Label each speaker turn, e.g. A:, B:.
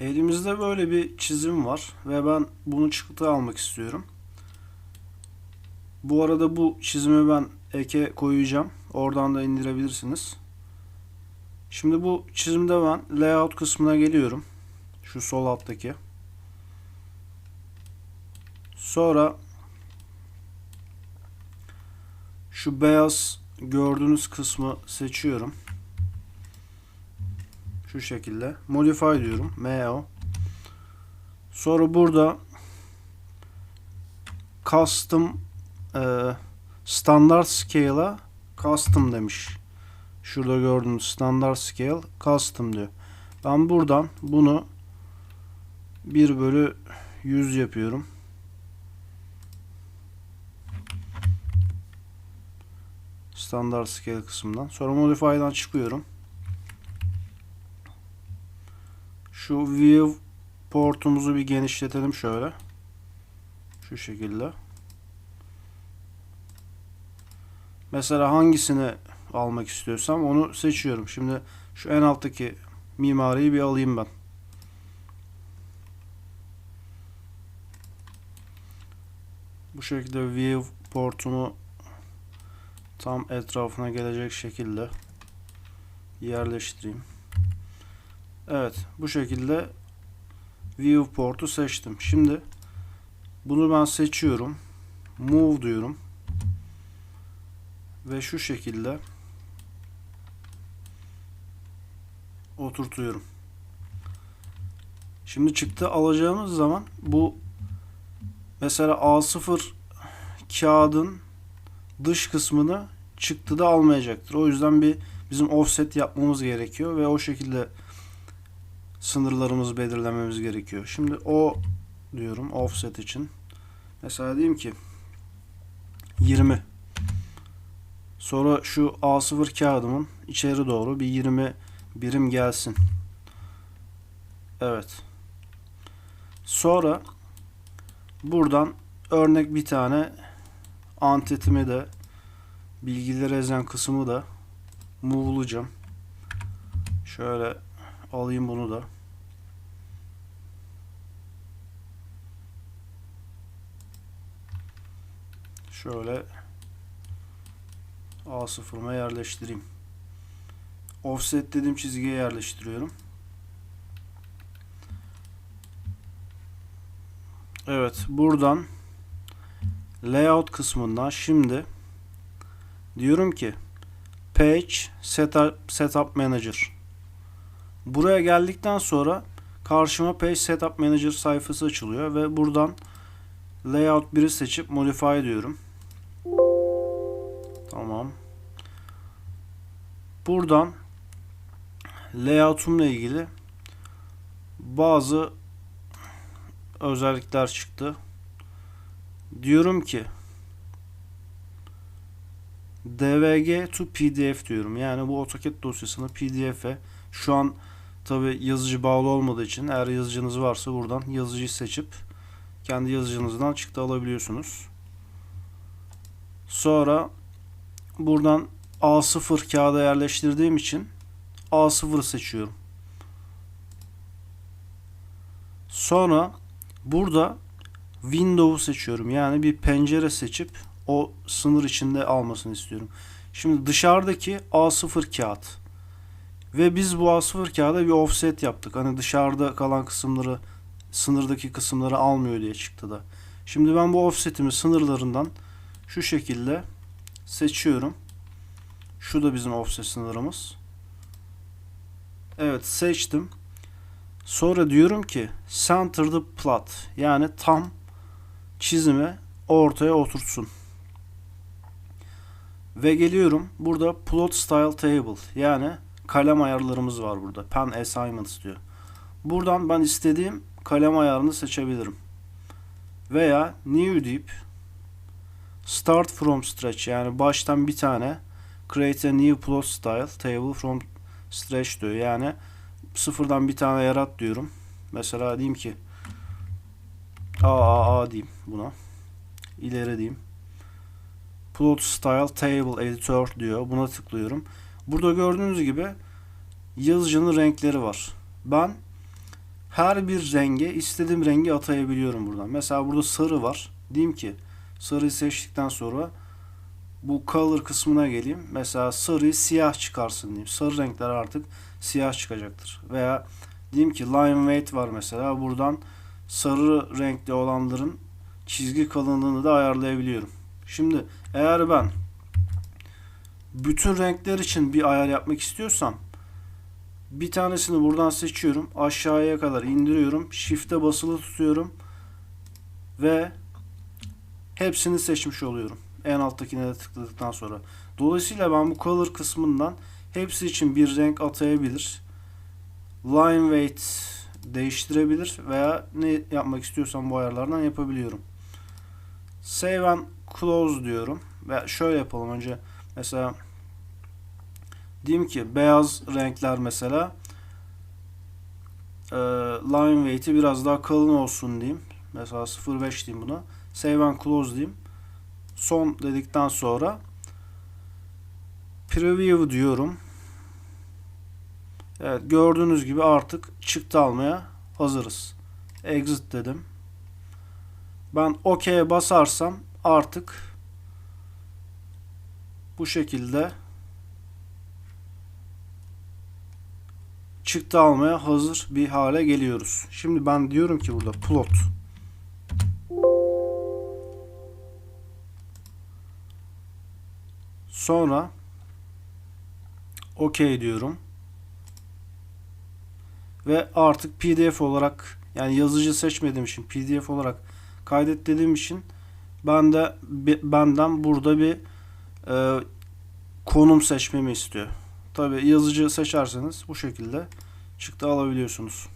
A: Elimizde böyle bir çizim var ve ben bunu çıktı almak istiyorum. Bu arada bu çizimi ben eke koyacağım. Oradan da indirebilirsiniz. Şimdi bu çizimde ben layout kısmına geliyorum. Şu sol alttaki. Sonra şu beyaz gördüğünüz kısmı seçiyorum. Şu şekilde. Modify diyorum. MO. Sonra burada custom e, standart scale'a custom demiş. Şurada gördüğünüz standart scale custom diyor. Ben buradan bunu 1 bölü 100 yapıyorum. Standart scale kısmından. Sonra modify'dan çıkıyorum. Şu view portumuzu bir genişletelim şöyle. Şu şekilde. Mesela hangisini almak istiyorsam onu seçiyorum. Şimdi şu en alttaki mimariyi bir alayım ben. Bu şekilde view portumu tam etrafına gelecek şekilde yerleştireyim. Evet, bu şekilde viewport'u seçtim. Şimdi bunu ben seçiyorum. Move diyorum. Ve şu şekilde oturtuyorum. Şimdi çıktı alacağımız zaman bu mesela A0 kağıdın dış kısmını çıktıda almayacaktır. O yüzden bir bizim offset yapmamız gerekiyor ve o şekilde sınırlarımızı belirlememiz gerekiyor. Şimdi o diyorum offset için. Mesela diyeyim ki 20. Sonra şu A0 kağıdımın içeri doğru bir 20 birim gelsin. Evet. Sonra buradan örnek bir tane antetimi de bilgileri ezen kısmı da move'layacağım. Şöyle alayım bunu da. Şöyle A0'ıma yerleştireyim. Offset dediğim çizgiye yerleştiriyorum. Evet, buradan layout kısmından şimdi diyorum ki page setup, setup manager Buraya geldikten sonra karşıma Page Setup Manager sayfası açılıyor ve buradan Layout 1'i seçip Modify diyorum. Tamam. Buradan layout'umla ilgili bazı özellikler çıktı. Diyorum ki DVG to PDF diyorum. Yani bu AutoCAD dosyasını PDF'e şu an Tabi yazıcı bağlı olmadığı için eğer yazıcınız varsa buradan yazıcıyı seçip kendi yazıcınızdan çıktı alabiliyorsunuz. Sonra buradan A0 kağıda yerleştirdiğim için A0'ı seçiyorum. Sonra burada Windows'u seçiyorum. Yani bir pencere seçip o sınır içinde almasını istiyorum. Şimdi dışarıdaki A0 kağıt ve biz bu A0 kağıda bir offset yaptık. Hani dışarıda kalan kısımları sınırdaki kısımları almıyor diye çıktı da. Şimdi ben bu offsetimi sınırlarından şu şekilde seçiyorum. Şu da bizim offset sınırımız. Evet seçtim. Sonra diyorum ki center the plot yani tam çizimi ortaya oturtsun. Ve geliyorum burada plot style table yani kalem ayarlarımız var burada. Pen assignments diyor. Buradan ben istediğim kalem ayarını seçebilirim. Veya new deyip start from stretch yani baştan bir tane create a new plot style table from stretch diyor. Yani sıfırdan bir tane yarat diyorum. Mesela diyeyim ki A A A diyeyim buna. İleri diyeyim. Plot style table editor diyor. Buna tıklıyorum. Burada gördüğünüz gibi yazıcının renkleri var. Ben her bir renge istediğim rengi atayabiliyorum buradan. Mesela burada sarı var. Diyeyim ki sarıyı seçtikten sonra bu color kısmına geleyim. Mesela sarıyı siyah çıkarsın diyeyim. Sarı renkler artık siyah çıkacaktır. Veya diyeyim ki line weight var mesela. Buradan sarı renkli olanların çizgi kalınlığını da ayarlayabiliyorum. Şimdi eğer ben bütün renkler için bir ayar yapmak istiyorsam bir tanesini buradan seçiyorum. Aşağıya kadar indiriyorum. Shift'e basılı tutuyorum. Ve hepsini seçmiş oluyorum. En alttakine de tıkladıktan sonra. Dolayısıyla ben bu color kısmından hepsi için bir renk atayabilir. Line weight değiştirebilir veya ne yapmak istiyorsam bu ayarlardan yapabiliyorum. Save and close diyorum. Ve şöyle yapalım önce mesela diyeyim ki beyaz renkler mesela line weight'i biraz daha kalın olsun diyeyim. Mesela 0.5 diyeyim buna. Save and close diyeyim. Son dedikten sonra preview diyorum. Evet gördüğünüz gibi artık çıktı almaya hazırız. Exit dedim. Ben OK'ye basarsam artık bu şekilde çıktı almaya hazır bir hale geliyoruz. Şimdi ben diyorum ki burada plot sonra OK diyorum. Ve artık PDF olarak yani yazıcı seçmediğim için PDF olarak kaydet dediğim için ben de benden burada bir e, konum seçmemi istiyor. Tabi yazıcı seçerseniz bu şekilde çıktı alabiliyorsunuz.